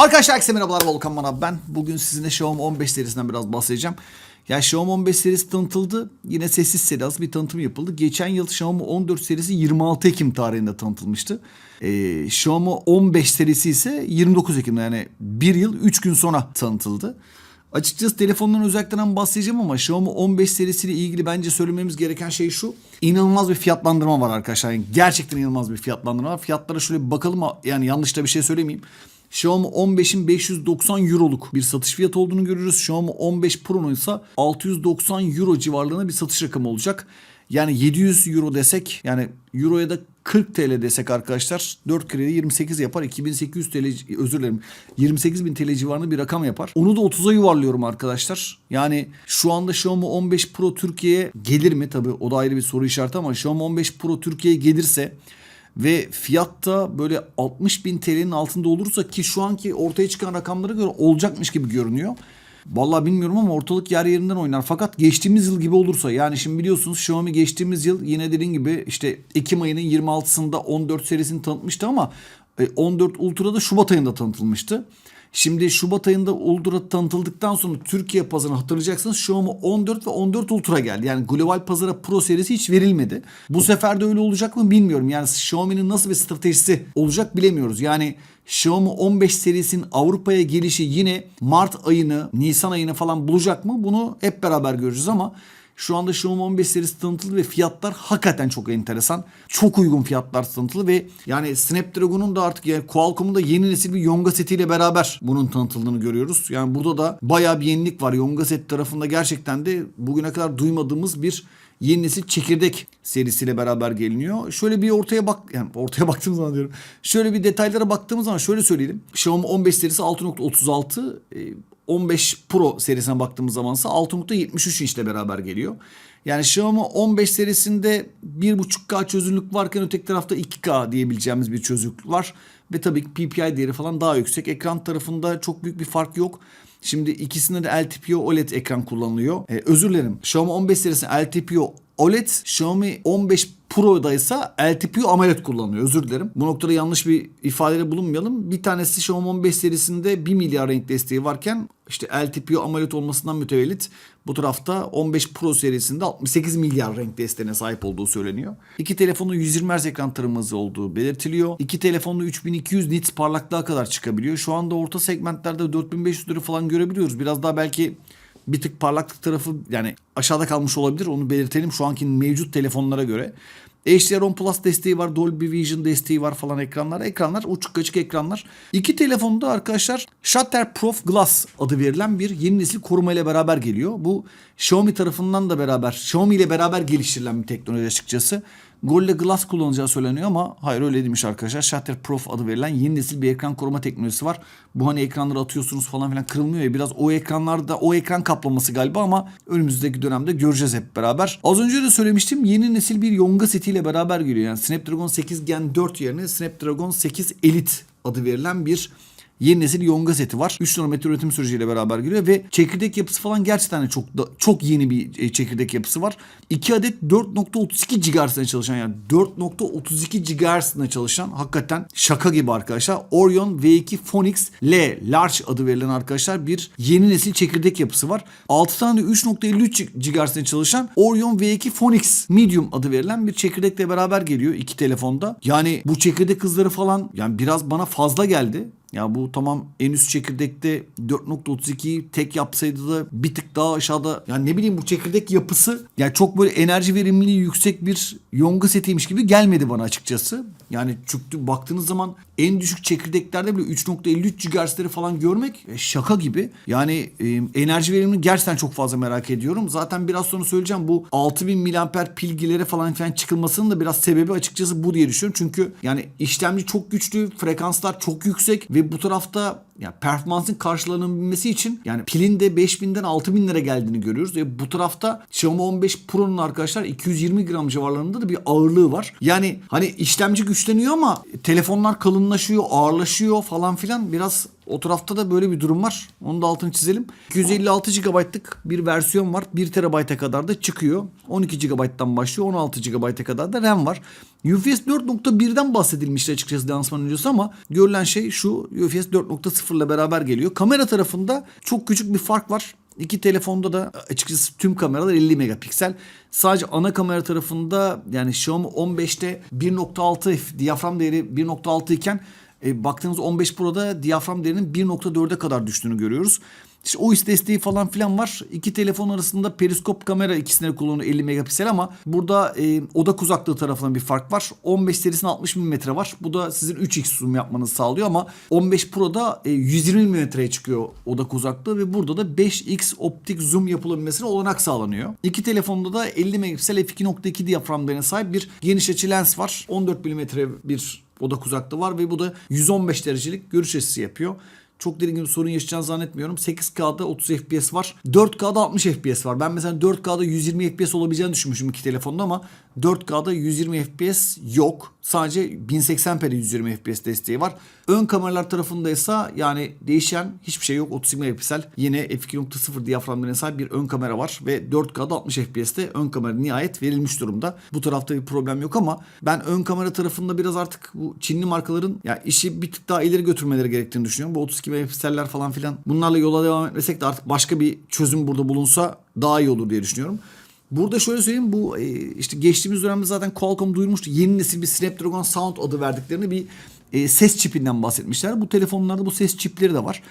Arkadaşlar herkese merhabalar Volkan Manav ben. Bugün sizinle Xiaomi 15 serisinden biraz bahsedeceğim. Ya Xiaomi 15 serisi tanıtıldı. Yine sessiz sedasız bir tanıtım yapıldı. Geçen yıl Xiaomi 14 serisi 26 Ekim tarihinde tanıtılmıştı. Ee, Xiaomi 15 serisi ise 29 Ekim'de yani bir yıl 3 gün sonra tanıtıldı. Açıkçası telefonların özelliklerinden bahsedeceğim ama Xiaomi 15 serisiyle ilgili bence söylememiz gereken şey şu. İnanılmaz bir fiyatlandırma var arkadaşlar. Yani gerçekten inanılmaz bir fiyatlandırma var. Fiyatlara şöyle bir bakalım yani yanlış da bir şey söylemeyeyim. Xiaomi 15'in 590 euroluk bir satış fiyatı olduğunu görüyoruz. Xiaomi 15 Pro'nun ise 690 euro civarlarında bir satış rakamı olacak. Yani 700 euro desek yani euroya da 40 TL desek arkadaşlar 4 kredi 28 yapar 2800 TL özür dilerim 28 bin TL civarında bir rakam yapar. Onu da 30'a yuvarlıyorum arkadaşlar. Yani şu anda Xiaomi 15 Pro Türkiye'ye gelir mi? Tabi o da ayrı bir soru işareti ama Xiaomi 15 Pro Türkiye'ye gelirse ve fiyatta böyle 60 bin TL'nin altında olursa ki şu anki ortaya çıkan rakamlara göre olacakmış gibi görünüyor. Vallahi bilmiyorum ama ortalık yer yerinden oynar. Fakat geçtiğimiz yıl gibi olursa yani şimdi biliyorsunuz Xiaomi geçtiğimiz yıl yine dediğim gibi işte Ekim ayının 26'sında 14 serisini tanıtmıştı ama e, 14 Ultra da Şubat ayında tanıtılmıştı. Şimdi Şubat ayında Ultra tanıtıldıktan sonra Türkiye pazarına hatırlayacaksınız Xiaomi 14 ve 14 Ultra geldi. Yani global pazara Pro serisi hiç verilmedi. Bu sefer de öyle olacak mı bilmiyorum. Yani Xiaomi'nin nasıl bir stratejisi olacak bilemiyoruz. Yani Xiaomi 15 serisinin Avrupa'ya gelişi yine Mart ayını, Nisan ayını falan bulacak mı? Bunu hep beraber göreceğiz ama şu anda Xiaomi 15 serisi tanıtılı ve fiyatlar hakikaten çok enteresan. Çok uygun fiyatlar tanıtılı ve yani Snapdragon'un da artık yani Qualcomm'un da yeni nesil bir Yonga setiyle beraber bunun tanıtıldığını görüyoruz. Yani burada da bayağı bir yenilik var. Yonga set tarafında gerçekten de bugüne kadar duymadığımız bir yeni nesil çekirdek serisiyle beraber geliniyor. Şöyle bir ortaya bak yani ortaya baktığımız zaman diyorum. Şöyle bir detaylara baktığımız zaman şöyle söyleyelim. Xiaomi 15 serisi 6.36 e, 15 Pro serisine baktığımız zaman ise 6.73 inçle beraber geliyor. Yani Xiaomi 15 serisinde 1.5K çözünürlük varken öteki tarafta 2K diyebileceğimiz bir çözünürlük var. Ve tabii ki PPI değeri falan daha yüksek. Ekran tarafında çok büyük bir fark yok. Şimdi ikisinde de LTPO OLED ekran kullanılıyor. Ee, özür dilerim. Xiaomi 15 serisinde LTPO OLED, Xiaomi 15 Pro'da ise LTPO AMOLED kullanıyor. Özür dilerim. Bu noktada yanlış bir ifadede bulunmayalım. Bir tanesi Xiaomi 15 serisinde 1 milyar renk desteği varken işte LTPO AMOLED olmasından mütevellit bu tarafta 15 Pro serisinde 68 milyar renk desteğine sahip olduğu söyleniyor. İki telefonun 120 Hz ekran tarama hızı olduğu belirtiliyor. İki telefonda 3200 nits parlaklığa kadar çıkabiliyor. Şu anda orta segmentlerde 4500'leri falan görebiliyoruz. Biraz daha belki bir tık parlaklık tarafı yani aşağıda kalmış olabilir. Onu belirtelim şu anki mevcut telefonlara göre. HDR10 Plus desteği var, Dolby Vision desteği var falan ekranlar. Ekranlar uçuk açık ekranlar. İki telefonda arkadaşlar Shutterproof Glass adı verilen bir yeni nesil koruma ile beraber geliyor. Bu Xiaomi tarafından da beraber, Xiaomi ile beraber geliştirilen bir teknoloji açıkçası. Gorilla Glass kullanacağı söyleniyor ama hayır öyle değilmiş arkadaşlar. Shutterproof adı verilen yeni nesil bir ekran koruma teknolojisi var. Bu hani ekranları atıyorsunuz falan filan kırılmıyor ya biraz o ekranlarda o ekran kaplaması galiba ama önümüzdeki dönemde göreceğiz hep beraber. Az önce de söylemiştim yeni nesil bir Yonga setiyle beraber geliyor. Yani Snapdragon 8 Gen 4 yerine Snapdragon 8 Elite adı verilen bir yeni nesil Yonga seti var. 3 nanometre üretim süreciyle beraber geliyor ve çekirdek yapısı falan gerçekten çok da, çok yeni bir e, çekirdek yapısı var. 2 adet 4.32 GHz'de çalışan yani 4.32 GHz'de çalışan hakikaten şaka gibi arkadaşlar. Orion V2 Phonix L Large adı verilen arkadaşlar bir yeni nesil çekirdek yapısı var. 6 tane de 3.53 GHz'de çalışan Orion V2 Phonix Medium adı verilen bir çekirdekle beraber geliyor iki telefonda. Yani bu çekirdek hızları falan yani biraz bana fazla geldi. Ya bu tamam en üst çekirdekte 4.32'yi tek yapsaydı da bir tık daha aşağıda yani ne bileyim bu çekirdek yapısı yani çok böyle enerji verimliliği yüksek bir yonga setiymiş gibi gelmedi bana açıkçası. Yani çünkü baktığınız zaman en düşük çekirdeklerde bile 3.53 GHz'leri falan görmek e, şaka gibi. Yani e, enerji verimini gerçekten çok fazla merak ediyorum. Zaten biraz sonra söyleyeceğim bu 6000 mAh pilgilere falan filan çıkılmasının da biraz sebebi açıkçası bu diye düşünüyorum. Çünkü yani işlemci çok güçlü, frekanslar çok yüksek ve bu tarafta yani performansın karşılanabilmesi için yani pilin de 5000'den 6000 lira geldiğini görüyoruz. Ve bu tarafta Xiaomi 15 Pro'nun arkadaşlar 220 gram civarlarında da bir ağırlığı var. Yani hani işlemci güçleniyor ama telefonlar kalınlaşıyor, ağırlaşıyor falan filan biraz O tarafta da böyle bir durum var. Onu da altını çizelim. 256 GB'lık bir versiyon var. 1 TB'e kadar da çıkıyor. 12 GB'dan başlıyor. 16 GB'e kadar da RAM var. UFS 4.1'den bahsedilmişti açıkçası lansman öncesi ama görülen şey şu UFS 4.0 ile beraber geliyor. Kamera tarafında çok küçük bir fark var. İki telefonda da açıkçası tüm kameralar 50 megapiksel. Sadece ana kamera tarafında yani Xiaomi 15'te 1.6 f diyafram değeri 1.6 iken e, baktığınız 15 Pro'da diyafram değerinin 1.4'e kadar düştüğünü görüyoruz. İşte OIS desteği falan filan var. İki telefon arasında periskop kamera ikisine kullanıyor 50 megapiksel ama burada e, odak uzaklığı tarafından bir fark var. 15 serisinde 60 mm var. Bu da sizin 3x zoom yapmanızı sağlıyor ama 15 Pro'da e, 120 mm'ye çıkıyor odak uzaklığı ve burada da 5x optik zoom yapılabilmesine olanak sağlanıyor. İki telefonda da 50 megapiksel f2.2 diyaframlarına sahip bir geniş açı lens var. 14 mm bir odak uzaklığı var ve bu da 115 derecelik görüş açısı yapıyor. Çok dediğim gibi sorun yaşayacağını zannetmiyorum. 8K'da 30 FPS var. 4K'da 60 FPS var. Ben mesela 4K'da 120 FPS olabileceğini düşünmüşüm iki telefonda ama 4K'da 120 FPS yok. Sadece 1080p'de 120 FPS desteği var. Ön kameralar tarafında ise yani değişen hiçbir şey yok. 30 megapiksel yine f2.0 diyaframlarına sahip bir ön kamera var ve 4K'da 60 FPS'te ön kamera nihayet verilmiş durumda. Bu tarafta bir problem yok ama ben ön kamera tarafında biraz artık bu Çinli markaların ya işi bir tık daha ileri götürmeleri gerektiğini düşünüyorum. Bu 32 megapikseller falan filan bunlarla yola devam etmesek de artık başka bir çözüm burada bulunsa daha iyi olur diye düşünüyorum. Burada şöyle söyleyeyim bu e, işte geçtiğimiz dönemde zaten Qualcomm duyurmuştu. Yeni nesil bir Snapdragon Sound adı verdiklerini bir e, ses çipinden bahsetmişler. Bu telefonlarda bu ses çipleri de var.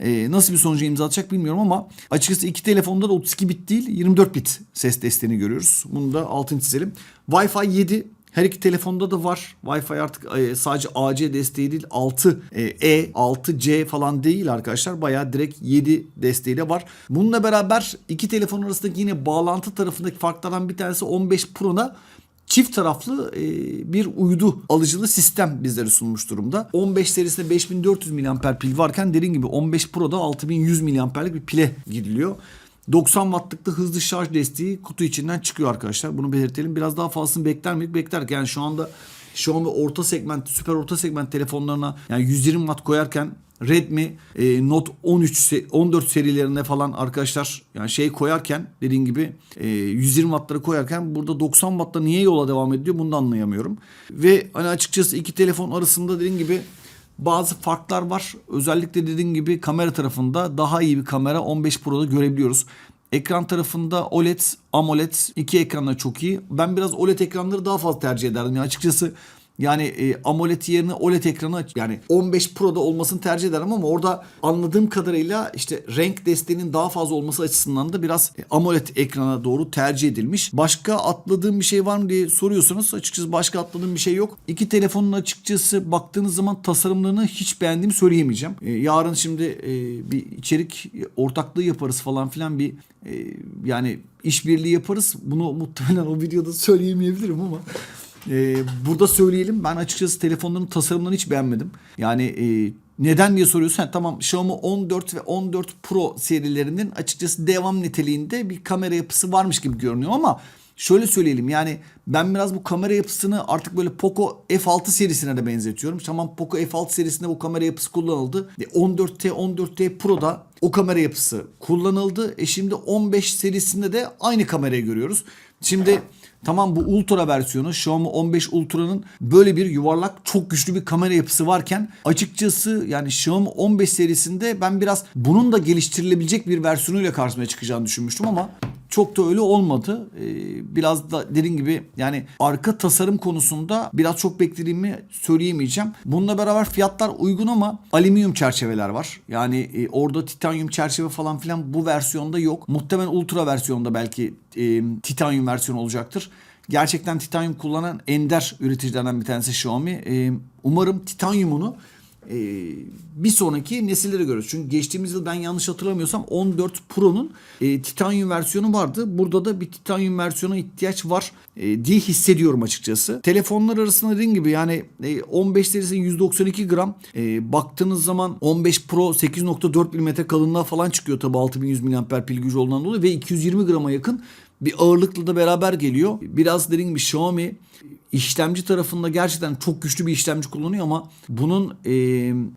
E, nasıl bir sonuca imza atacak bilmiyorum ama açıkçası iki telefonda da 32 bit değil 24 bit ses desteğini görüyoruz. Bunu da altını çizelim. Wi-Fi 7 her iki telefonda da var. Wi-Fi artık e, sadece AC desteği değil 6 e, E, 6C falan değil arkadaşlar. Bayağı direkt 7 desteği de var. Bununla beraber iki telefon arasındaki yine bağlantı tarafındaki farklardan bir tanesi 15 Pro'na çift taraflı e, bir uydu alıcılı sistem bizlere sunmuş durumda. 15 serisinde 5400 mAh pil varken dediğim gibi 15 Pro'da 6100 mAh'lik bir pile gidiliyor. 90 wattlık da hızlı şarj desteği kutu içinden çıkıyor arkadaşlar. Bunu belirtelim. Biraz daha fazlasını bekler miyiz? Bekler. Yani şu anda şu anda orta segment, süper orta segment telefonlarına yani 120 watt koyarken Redmi e, Note 13 se- 14 serilerine falan arkadaşlar yani şey koyarken dediğim gibi e, 120 wattları koyarken burada 90 wattta niye yola devam ediyor bunu da anlayamıyorum. Ve hani açıkçası iki telefon arasında dediğim gibi bazı farklar var. Özellikle dediğim gibi kamera tarafında daha iyi bir kamera 15 Pro'da görebiliyoruz. Ekran tarafında OLED, AMOLED iki ekranla çok iyi. Ben biraz OLED ekranları daha fazla tercih ederdim. Yani açıkçası yani e, AMOLED yerine OLED ekranı yani 15 Pro'da olmasını tercih ederim ama orada anladığım kadarıyla işte renk desteğinin daha fazla olması açısından da biraz e, AMOLED ekrana doğru tercih edilmiş. Başka atladığım bir şey var mı diye soruyorsanız açıkçası başka atladığım bir şey yok. İki telefonun açıkçası baktığınız zaman tasarımlarını hiç beğendiğimi söyleyemeyeceğim. E, yarın şimdi e, bir içerik ortaklığı yaparız falan filan bir e, yani işbirliği yaparız. Bunu muhtemelen o videoda söyleyemeyebilirim ama ee, burada söyleyelim. Ben açıkçası telefonların tasarımlarını hiç beğenmedim. Yani e, neden diye soruyorsun. Ha, tamam Xiaomi 14 ve 14 Pro serilerinin açıkçası devam niteliğinde bir kamera yapısı varmış gibi görünüyor ama şöyle söyleyelim yani ben biraz bu kamera yapısını artık böyle Poco F6 serisine de benzetiyorum. Tamam Poco F6 serisinde bu kamera yapısı kullanıldı. E, 14T 14T Pro'da o kamera yapısı kullanıldı. E şimdi 15 serisinde de aynı kamerayı görüyoruz. Şimdi Tamam bu Ultra versiyonu Xiaomi 15 Ultra'nın böyle bir yuvarlak çok güçlü bir kamera yapısı varken açıkçası yani Xiaomi 15 serisinde ben biraz bunun da geliştirilebilecek bir versiyonuyla karşıma çıkacağını düşünmüştüm ama çok da öyle olmadı. Ee, biraz da dediğim gibi yani arka tasarım konusunda biraz çok beklediğimi söyleyemeyeceğim. Bununla beraber fiyatlar uygun ama alüminyum çerçeveler var. Yani e, orada titanyum çerçeve falan filan bu versiyonda yok. Muhtemelen ultra versiyonda belki e, titanyum versiyonu olacaktır. Gerçekten titanyum kullanan ender üreticilerden bir tanesi Xiaomi. E, umarım titanyumunu e, bir sonraki nesillere görürüz. Çünkü geçtiğimiz yıl ben yanlış hatırlamıyorsam 14 Pro'nun e, titanyum versiyonu vardı. Burada da bir titanyum versiyona ihtiyaç var e, diye hissediyorum açıkçası. Telefonlar arasında dediğim gibi yani e, 15 serisinin 192 gram e, baktığınız zaman 15 Pro 8.4 mm kalınlığa falan çıkıyor tabi 6100 mAh pil gücü olduğundan dolayı ve 220 grama yakın Bir ağırlıkla da beraber geliyor. Biraz dediğim gibi Xiaomi işlemci tarafında gerçekten çok güçlü bir işlemci kullanıyor ama bunun e,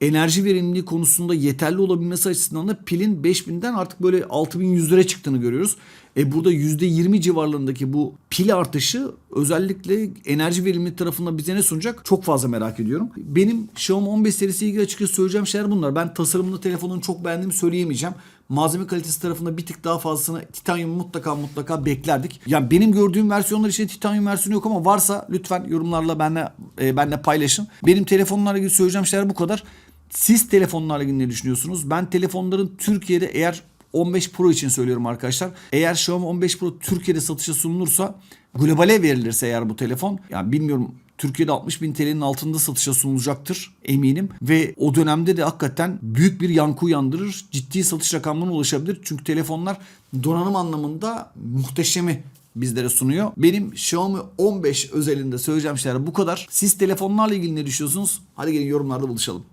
enerji verimliliği konusunda yeterli olabilmesi açısından da pilin 5000'den artık böyle 6100'lere çıktığını görüyoruz. E burada %20 civarlarındaki bu pil artışı özellikle enerji verimliliği tarafında bize ne sunacak çok fazla merak ediyorum. Benim Xiaomi 15 serisiyle ilgili açıkçası söyleyeceğim şeyler bunlar. Ben tasarımını telefonun çok beğendiğimi söyleyemeyeceğim. Malzeme kalitesi tarafında bir tık daha fazlasını titanyum mutlaka mutlaka beklerdik. Yani benim gördüğüm versiyonlar içinde titanyum versiyonu yok ama varsa lütfen yorumlarla benle e, benle paylaşın. Benim telefonlarla ilgili söyleyeceğim şeyler bu kadar. Siz telefonlarla ilgili ne düşünüyorsunuz? Ben telefonların Türkiye'de eğer 15 Pro için söylüyorum arkadaşlar. Eğer Xiaomi 15 Pro Türkiye'de satışa sunulursa globale verilirse eğer bu telefon yani bilmiyorum Türkiye'de 60 bin TL'nin altında satışa sunulacaktır eminim. Ve o dönemde de hakikaten büyük bir yankı uyandırır. Ciddi satış rakamlarına ulaşabilir. Çünkü telefonlar donanım anlamında muhteşemi bizlere sunuyor. Benim Xiaomi 15 özelinde söyleyeceğim şeyler bu kadar. Siz telefonlarla ilgili ne düşünüyorsunuz? Hadi gelin yorumlarda buluşalım.